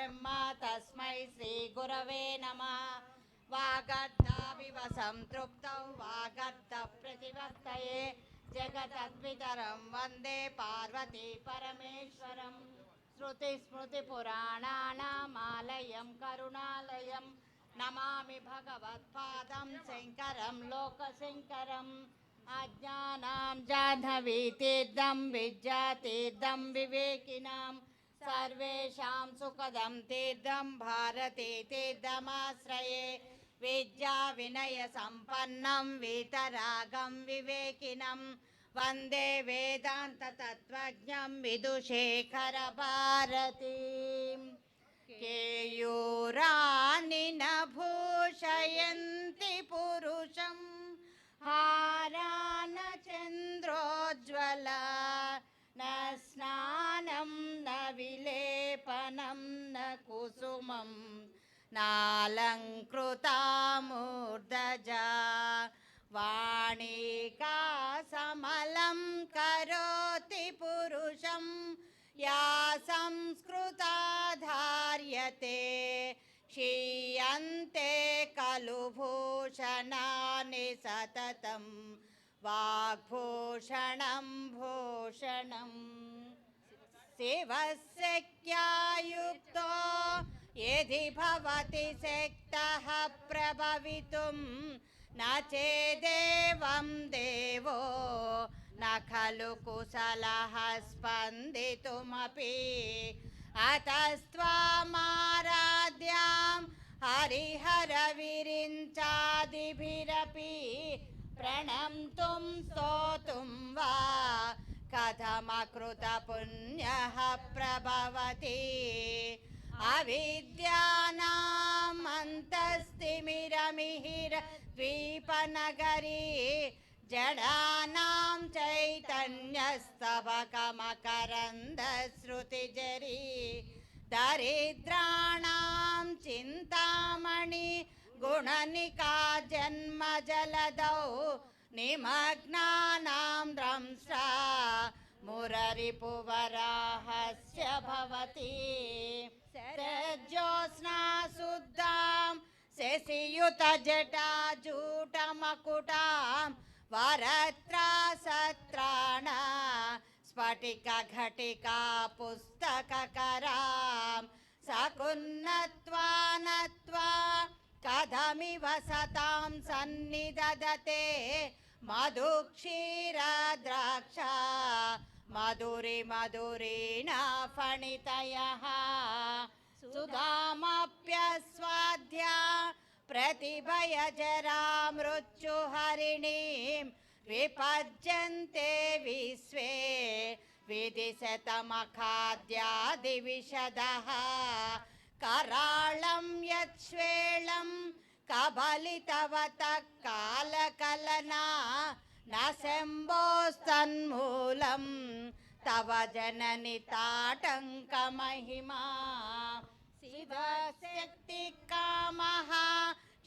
ब्रह्म तस्मै श्रीगुरवे नमः। वागर्धाविव सम्तृप्तौ वागर्धप्रतिवर्तये जगदद्वितरं वंदे पार्वती परमेश्वरं। श्रुतिस्मृतिपुराणानामालयं, करुणालयं, नमामि भगवत्पादं, शङ्करं लोकशङ्करम् अज्ञानां जाह्नवीतीर्थं विद्यातीर्थं, विवेकिनां सर्वेषां सुखदं तीर्थं भारती तीर्थमाश्रये विद्याविनयसम्पन्नं वीतरागं विवेकिनं वन्दे वेदान्ततत्त्वज्ञं विदुशेखरभारतीम् केयूराणि न भूषयन्ति पुरुषम् नालङ्कृता मूर्धजा वाणिका समलं करोति पुरुषं, या संस्कृता धार्यते क्षीयन्ते खलु भूषणानि सततं, वाग्भूषणं भूषणम् शिवशक्त्यायुक्तो यदि भवति शक्तः प्रभवितुं न चेदेवं देवो न खलु कुशलः स्पन्दितुमपि अतस्त्वामाराध्यां हरिहरविरिञ्चादिभिरपि प्रणन्तुं स्तोतुं वा कथमकृतपुण्यः प्रभवति अविद्यानामन्तस्तिमिरमिहिर द्वीपनगरी जडानां चैतन्यस्तबकमकरन्दश्रुतिजरी दरिद्राणां चिन्तामणि गुणनिका जन्मजलदौ निमग्नानां द्रंष्ट्रा मुररिपुवराहस्य भवति శరజ్యోత్స్నా శుద్ధాం శశియుత జటాజూటమకుటాం వరత్రా సత్రాణ స్ఫటిక ఘటికా పుస్తకరాం సకున్నత్వానత్వా కథమివ సతాం సన్నిదదతే మధుక్షీరద్రాక్ష मधुरि मधुरीणा फणितयः सुधामप्यस्वाद्या प्रतिभयजरा मृत्युहरिणीं विपज्यन्ते विश्वे विदिशतमखाद्यादिविशदः कराळं यच्छ्वेळं कबलितवतः कालकलना न शम्भोस्तन्मूलं तव जननि ताटङ्कमहिमा शिवशक्तिकामः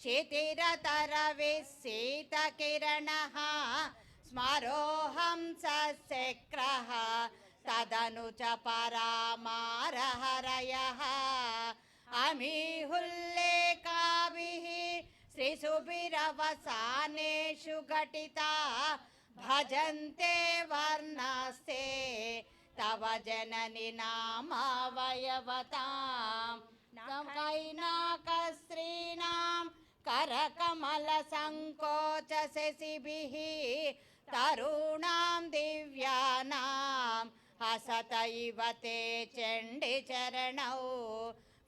क्षितिरतरविशीतकिरणः स्मरोऽहं सशक्रः तदनु च परामारहरयः अमीहुल्लेखाभिः श्रीसुभिरवसानेषु घटिता भजन्ते वर्णास्ते तव जननि नामावयवतां कैनाकस्त्रीणां करकमलसङ्कोचशशिभिः तरूणां दिव्यानां हसत इव ते चण्डिचरणौ।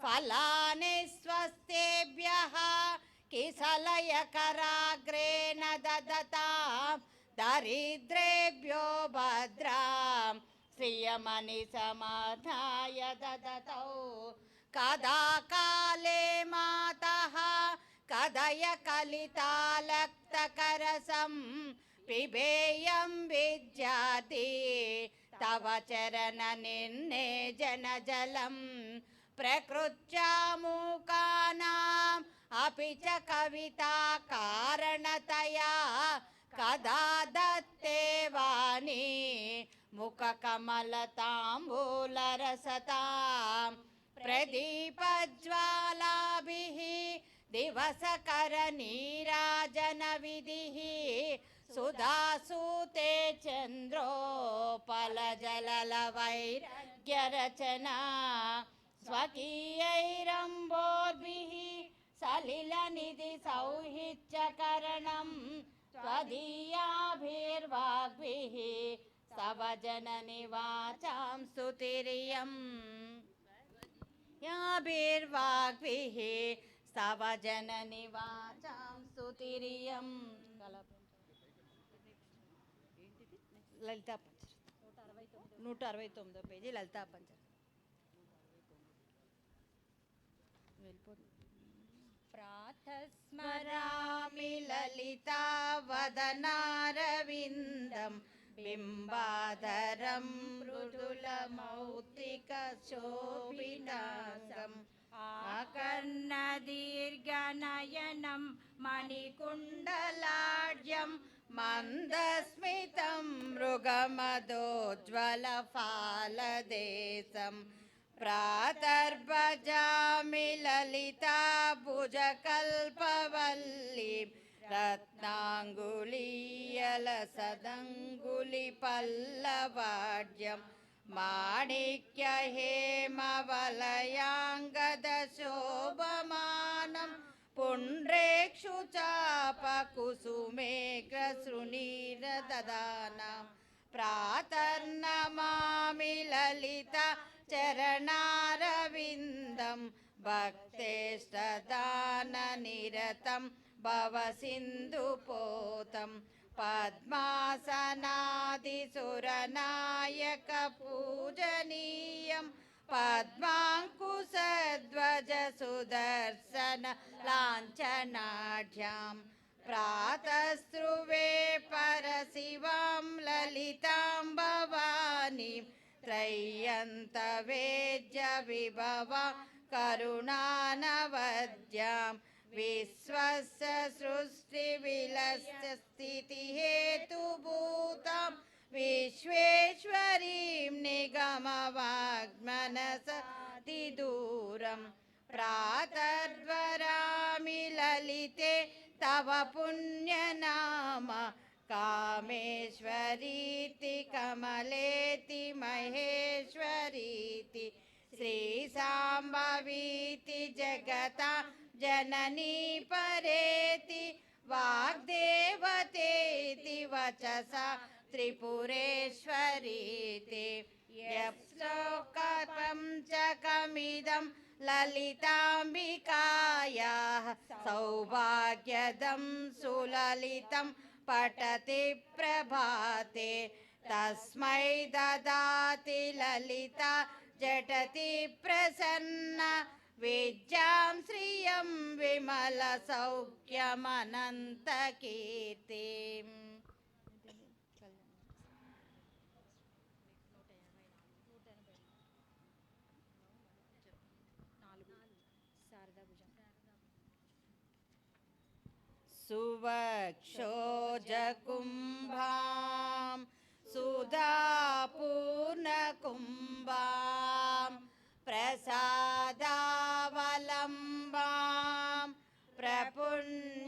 फलानि स्वस्तेभ्यः किसलयकराग्रेण ददतां दरिद्रेभ्यो भद्रां श्रियमणिसमाधाय ददतौ कदा काले मातः कदय कलितालक्तकरसं पिबेयं विद्याति तव चरणनिन्ने जनजलं प्रकृत्या मूकानाम् अपि च कविता कारणतया कदा दत्ते वाणी मुखकमलताम्बूलरसतां प्रदीपज्वालाभिः दिवसकरनीराजनविधिः सुधासूते चन्द्रोपलजललवैरग्यरचना स्वकीयैरम्बोर्भिः सलिलनिधि सौहित्यकरणं त्वदीयाभिर्वाग्भिः तव जननि वाचां स्तुतिरियम् याभिर्वाग्भिः स्तव जननि वाचां स्तुतिरियम् లలితా పంచ నూట అరవై తొమ్మిదో పేజీ లలితా పంచ స్మరామి లలితా వదనారవిందం బింబాధరం మృదుల మౌక్తిక శోభినాసం ఆకర్ణదీర్ఘనయనం प्रातर्भजामि ललिता भुजकल्पवल्लीं रत्नाङ्गुलीयलसदङ्गुलिपल्लवाड्यं माणिक्य पुण्ड्रेक्षु पुण्येक्षु प्रातर्नमामि ललिता మాణిక్య హేమవలయాంగద శోభమానం పుండ్రేక్షు చాప కుసుమేఘశృణీరదదానం ప్రాతర్నమామి లలిత చరణారవిందం భక్తేష్టదాన त्रय्यन्तवेद्यविभव करुणानवद्यां विश्वस्य सृष्टिविलस्य स्थितिहेतुभूतां विश्वेश्वरीं निगमवाग्मनसतिदूरं प्रातर्वरामि ललिते तव पुण्यनाम कामेश्वरी श्रीसाम्भवीति जगता जननी परेति वाग्देवतेति वचसा त्रिपुरेश्वरीति। यप्लोकपञ्चकमिदं ललिताम्बिकायाः सौभाग्यदं सुललितं पठति प्रभाते। तस्मै ददाति ललिता झटति प्रसन्न विद्यां श्रियं विमलसौख्यमनन्तकीर्तिम् सुवक्षोजकुम्भां सुधापूर्णकुम्भां प्रसादावलम्बां प्रपुण्यावलम्बां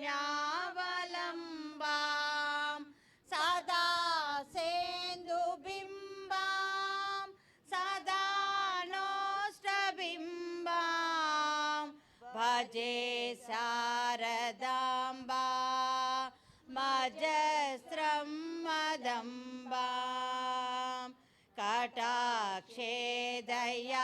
ஐயா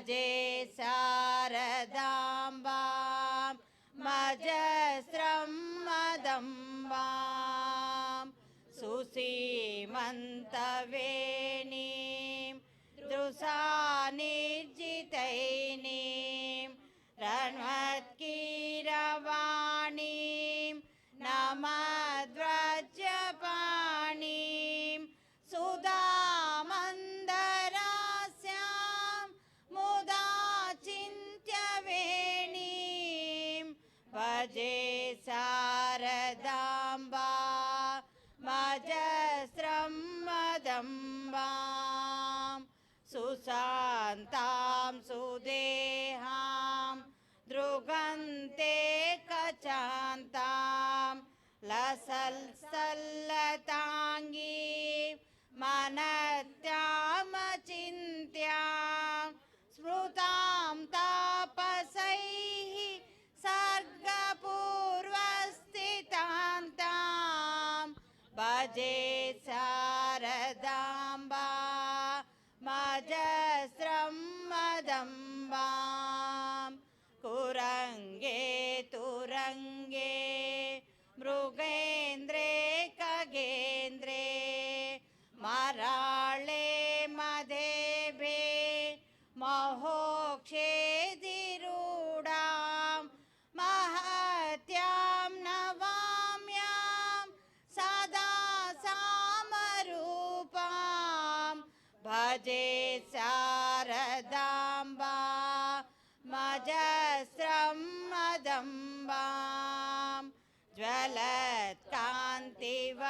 भजे शारदाम्बां मजस्रं मदम्बां सुसीमन्तवेणीं सुदेहां दृगन्ते कचान्तां लसल्सल्लताङ्गीं मनत्यामचिन्त्यां स्मृतां तापसैः सर्गपूर्वस्थितान्तां भजे शारदाम्बा ದೇವ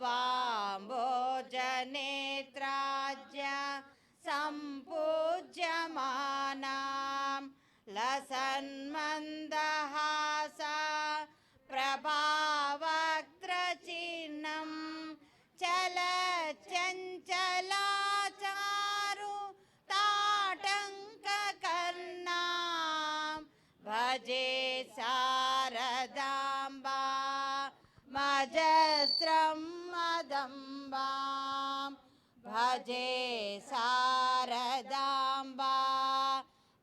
भावाम्बोजनेत्राज्य सम्पूज्यमानां लसन्मन्दहासा भजे शारदाम्बा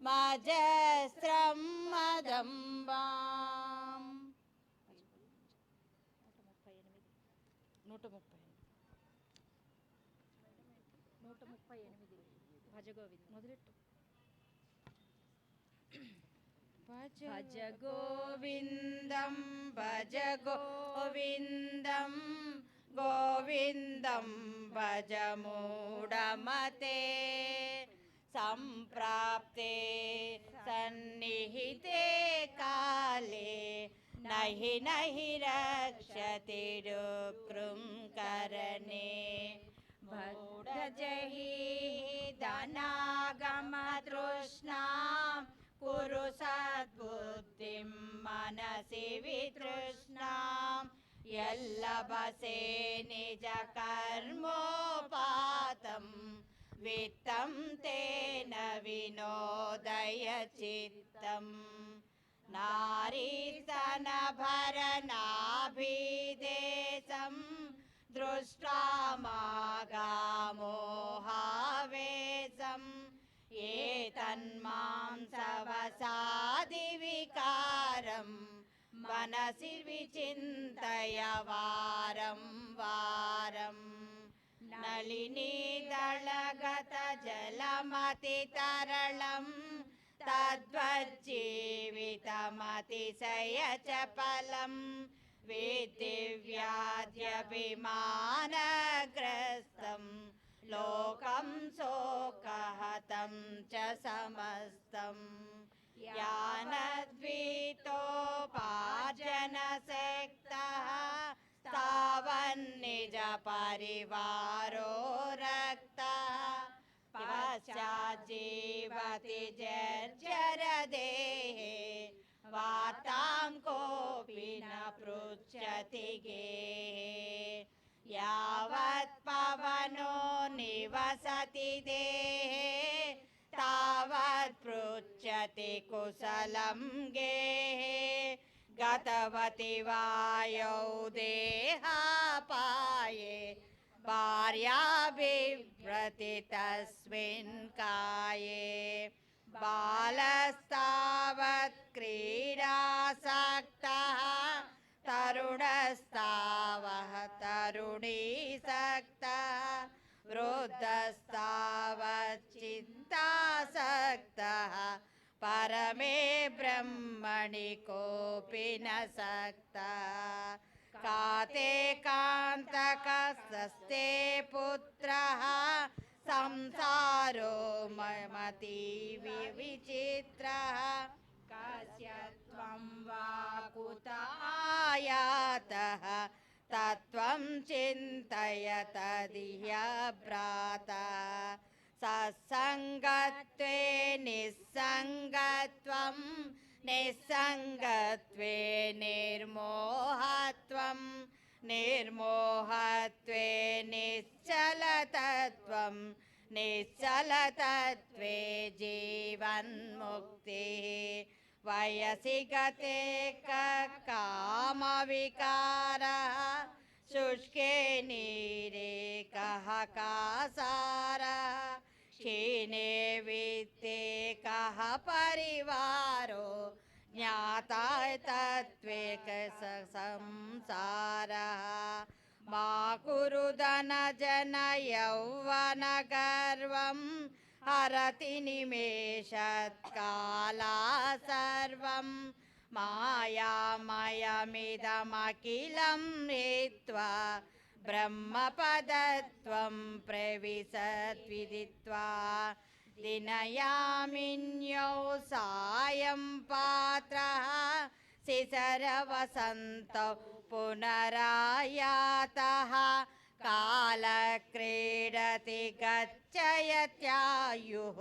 मजस्रं मदम्बां నూట ముప్పై నూట ముప్పై ఎనిమిది భజగోవింద్ మొదలెట్టు భజ గోవిందం భజ గోవిందం गोविन्दं भज मूढमते सम्प्राप्ते सन्निहिते काले नहि नहि कुरु सद्बुद्धिं मनसि वितृष्णाम् నిజ కర్మోపాతం. విత్తం తేన వినోదయ చిత్తం. నారీస్తనభరనాభిదేశం దృష్టా మాగామోహావేశం ఏతన్మాంసవసాది मनसि विचिन्तय वारं वारम् नलिनीदलगतजलमतितरलम् तद्वज्जीवितमतिशय तद्भजीवितमतिशय च पलं वेदेव्याद्यभिमानग्रस्तम् लोकं शोकहतं च समस्तम् ज्ञानद्वीतोपार्जनशक्तः तावन्निजपरिवारो रक्तः पश्चाज्जीवति जर्जरदेहे वार्तां कोऽपि न पृच्छति गेहे यावत् पवनो निवसति देहे, तावत् पृच्छ पृच्छति कुशलं गेहे गतवति वायौ देहापाये। भार्या बिभ्रति तस्मिन् काये। बालस्तावत् क्रीडासक्तः तरुणस्तावः तरुणीसक्तः वृद्धस्तावच्चिन्तासक्तः परमे ब्रह्मणि कोऽपि न सक्तः। काते कान्तकस्ते पुत्रः संसारो ममतीव विचित्रः कस्य त्वं वा कुत आयातः तत्त्वं चिन्तय तदिह भ्राता सत्सङ्गत्वे निस्सङ्गत्वं निस्सङ्गत्वे निर्मोहत्वं, निर्मोहत्वे निश्चलतत्वं, निश्चलतत्वे जीवन्मुक्तिः। वयसि गते कामविकारः शुष्के नीरे कः कासारः। क्षीणे वित्ते कः परिवारो? ज्ञाता तत्त्वे क स- संसारः। मा कुरु धनजन यौवनगर्वं हरति निमेषत्काला सर्वं। मायामयमिदमखिलं नीत्वा ब्रह्मपदत्वं प्रविशद्विदित्वा दिनयामिन्यौ सायं पात्रः शिशरवसन्तौ पुनरायातः कालक्रीडति गच्छयत्यायुः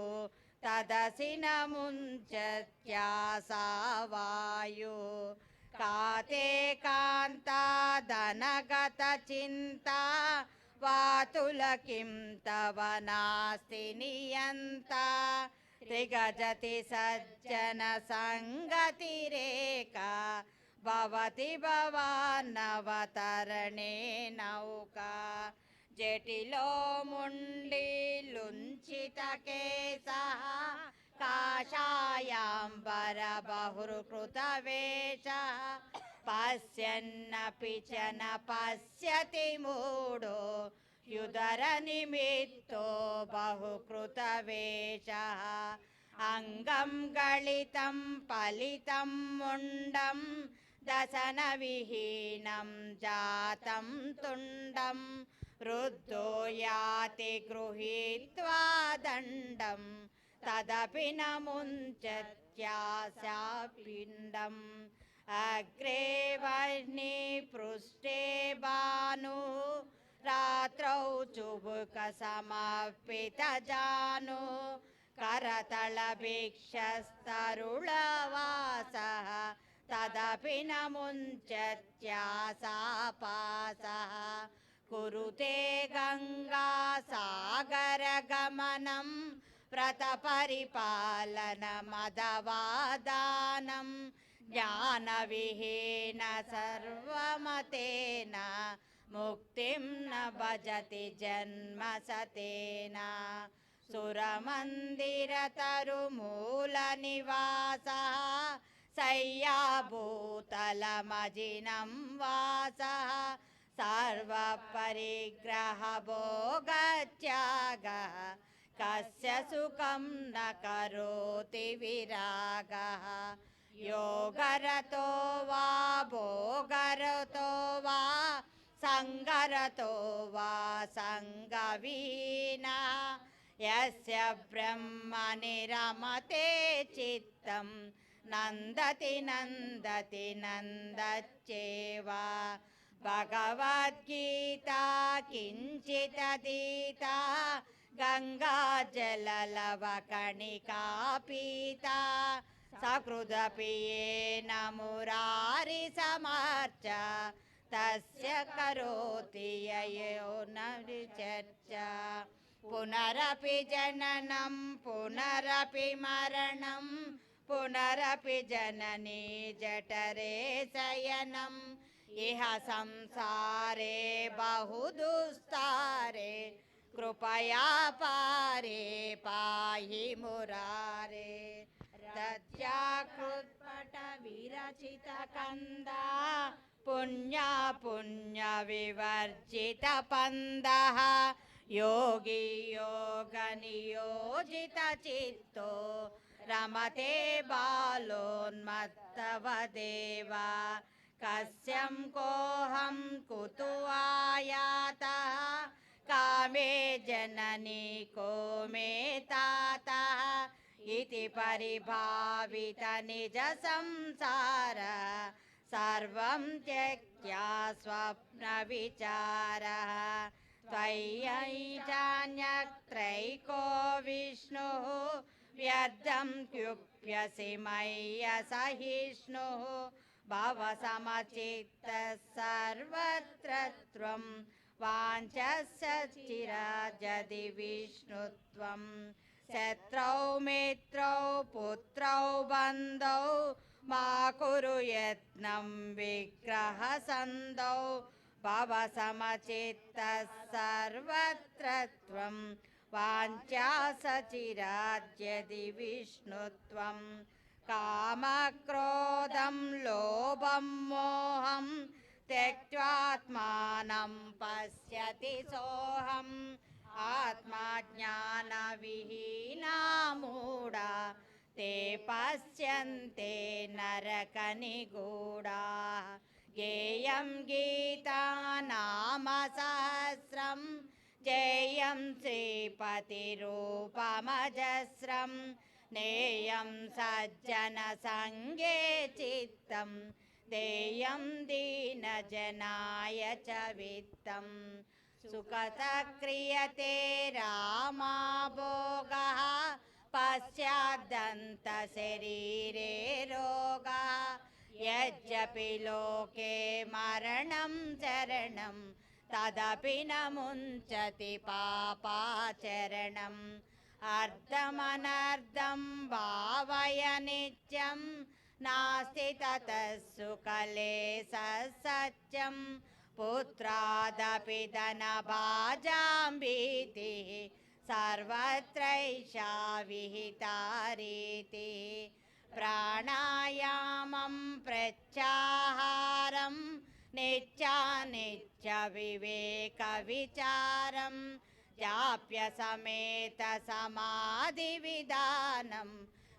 तदसि न मुञ्चत्यासा वायुः తాతే చింత ధనగత చింతా వాతులకిం తవ నాస్తి నియంత. త్రిగజతి సజ్జన సంగతి రేక భవతి భవానవతరణే నౌక. జటిలో ముండి లుంచిత కేసా बहुकृतवेषः पश्यन्नपि च न पश्यति मूढो युदरनिमित्तो बहुकृतवेषः अङ्गं गलितं फलितं मुण्डं दशनविहीनं जातं तुण्डं वृद्धो याति गृहीत्वा दण्डं तदपि न मुञ्चत्याशापिण्डम् अग्रे वह्निपृष्ठे भानु। रात्रौ चुबुकसमर्पितजानु करतलभिक्षस्तरुळवासः। तदपि न मुञ्चत्यासापासः कुरुते गङ्गासागरगमनं व्रतपरिपालनमदवादानं ज्ञानविहीन सर्वमतेन मुक्तिं न भजति जन्म सतेन सुरमन्दिरतरुमूलनिवासः शय्याभूतलमजिनं वासः सर्वपरिग्रहभोगत्यागः कस्य सुखं न करोति विरागः? योगरतो वा भोगरतो वा? सङ्गरतो वा सङ्गवीना यस्य ब्रह्मणि रमते चित्त नन्दति नन्दति नन्दच्चेवा। भगवद्गीता किञ्चिदधीता गङ्गाजललवकणिका पीता सकृदपि येन मुरारिसमार्च तस्य करोति ययो न विचर्चा। पुनरपि जननं पुनरपि मरणं पुनरपि जननी जठरे शयनम् इह संसारे बहुदुस्तारे कृपया पारे पाहि मुरारे। दद्याकृत्पटविरचितकन्दा पुण्या पुण्यविवर्जितपन्दः। योगी योगनियोजितचित्तो रमते बालोन्मत्तवदेव। कस्यं कोऽहं कुतु आयातः कामे जननी को मे तातः इति परिभावितनिजसंसार सर्वं त्यक्त्या स्वप्नविचारः। त्वय्यैजान्यत्रैको विष्णुः व्यर्थं क्युप्यसि मय्यसहिष्णुः भवसमचित्तः सर्वत्र त्वं वाञ्छस्य चिराजदि विष्णुत्वं शत्रौ मित्रौ पुत्रौ बन्धौ मा कुरु यत्नं विग्रहसन्धौ। भवसमचित्तः सर्वत्र त्वं। वाञ्छा सचिराज्यदि विष्णुत्वम् कामक्रोधं लोभं मोहं त्यक्त्वात्मानं पश्यति सोऽहम् आत्मा ज्ञानविहीना मूढा ते पश्यन्ते नरकनिगूढा गेयं गीता नाम सहस्रं जयं श्रीपतिरूपमजस्रम् नेयं सज्जनसङ्गे चित्तं देयं दीनजनाय च वित्तं। सुखतक्रियते रामा भोगः पश्चादन्तशरीरे रोगः। यद्यपि लोके मरणं चरणं तदपि न मुञ्चति पापाचरणम्। अर्धमनर्धं भावय नित्यं नास्ति ततः सुकलेशसच्यं पुत्रादपि धनभाजाम्बीतिः सर्वत्रैषा विहिता रीतिः प्राणायामं प्रत्याहारं निच्चविवेकविचारं चाप्य समेतसमाधिविधानम्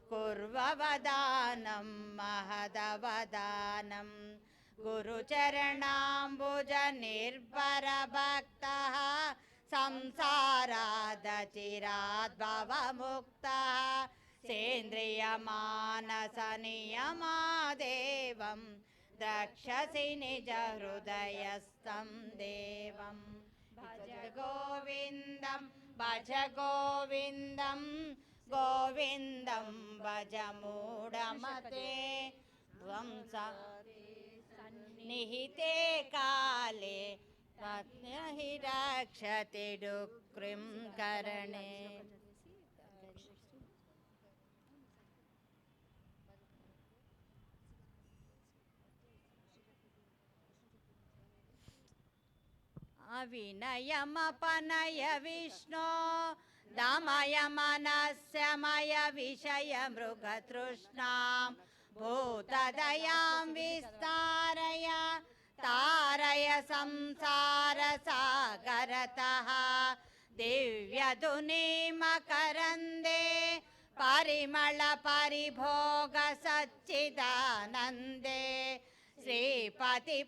कुर्ववदानं महदवदानं। गुरुचरणाम्बुज निर्भरभक्तः संसारादचिराद्भवमुक्तः। सेन्द्रियमानसनियमादेवं द्रक्षसि निजहृदयस्थं देवम् भज गोविन्दं भज गोविन्दं गोविन्दं भज मूढमते त्वं निहिते काले हि रक्षति डुक्रिं करणे अविनयमपनय विष्णो दमय मनस्य मय विषय मृगतृष्णां भूतदयां विस्तारय तारय संसारसागरतः दिव्यधुनीमकरन्दे परिमलपरिभोगसच्चिदानन्दे श्रीपतिपदारविन्दे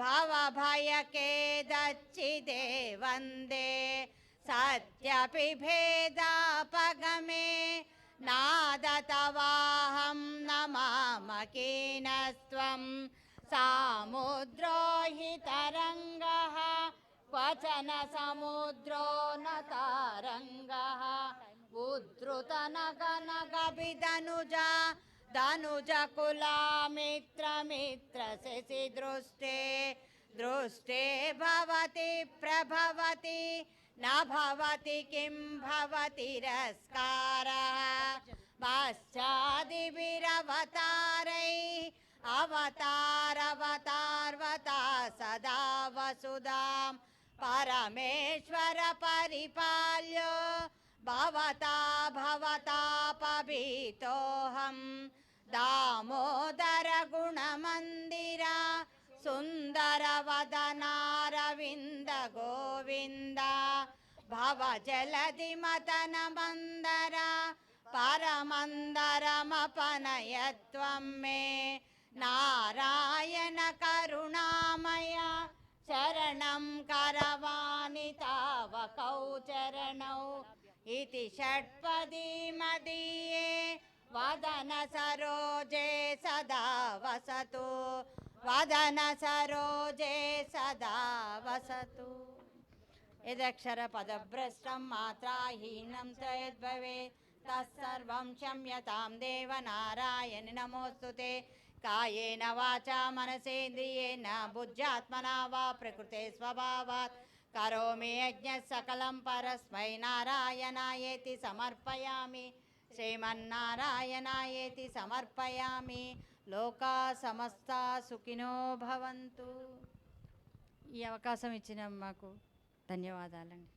भवभयकेदच्चिदे वंदे। सत्यपि भेदापगमे नादतवाहं नमामकीनस्त्वं। सामुद्रो हि तरङ्गः क्वचन समुद्रो न तारङ्गः। उद्धृतनगनगभिदनुजा धनुजकुला मित्रमित्र शशि दृष्टे दृष्टे भवति, प्रभवति, न भवति किं भवतिरस्कारः पश्चादिभिरवतारैः अवतारवतार्वता सदा वसुधां। परमेश्वर परिपाल्यो, भवता भवतापभीतोऽहं దామోదర గుణమందిరా సుందరవదనారవింద గోవింద భవజలది మతన మందర పరమందరమపనయత్వం మే నారాయణ కరుణామయ శరణం కరవాణి తావకౌ చరణౌ ఇది షట్పదీ మదీయే वदन सरोजे सदा वसतु वदन सरोजे सदा वसतु यदक्षरपदभ्रष्टं मात्राहीनं च यद्भवेत् तत्सर्वं क्षम्यतां देव नारायण नमोऽस्तु ते कायेन वाचा मनसेन्द्रियेण बुद्ध्यात्मना वा प्रकृते स्वभावात् करोमि यज्ञः सकलं परस्मै नारायणायेति समर्पयामि శ్రీమన్నారాయణాయేతి సమర్పయామి లోకా సమస్త సుఖినో భవంతు ఈ అవకాశం ఇచ్చిన మాకు ధన్యవాదాలండి.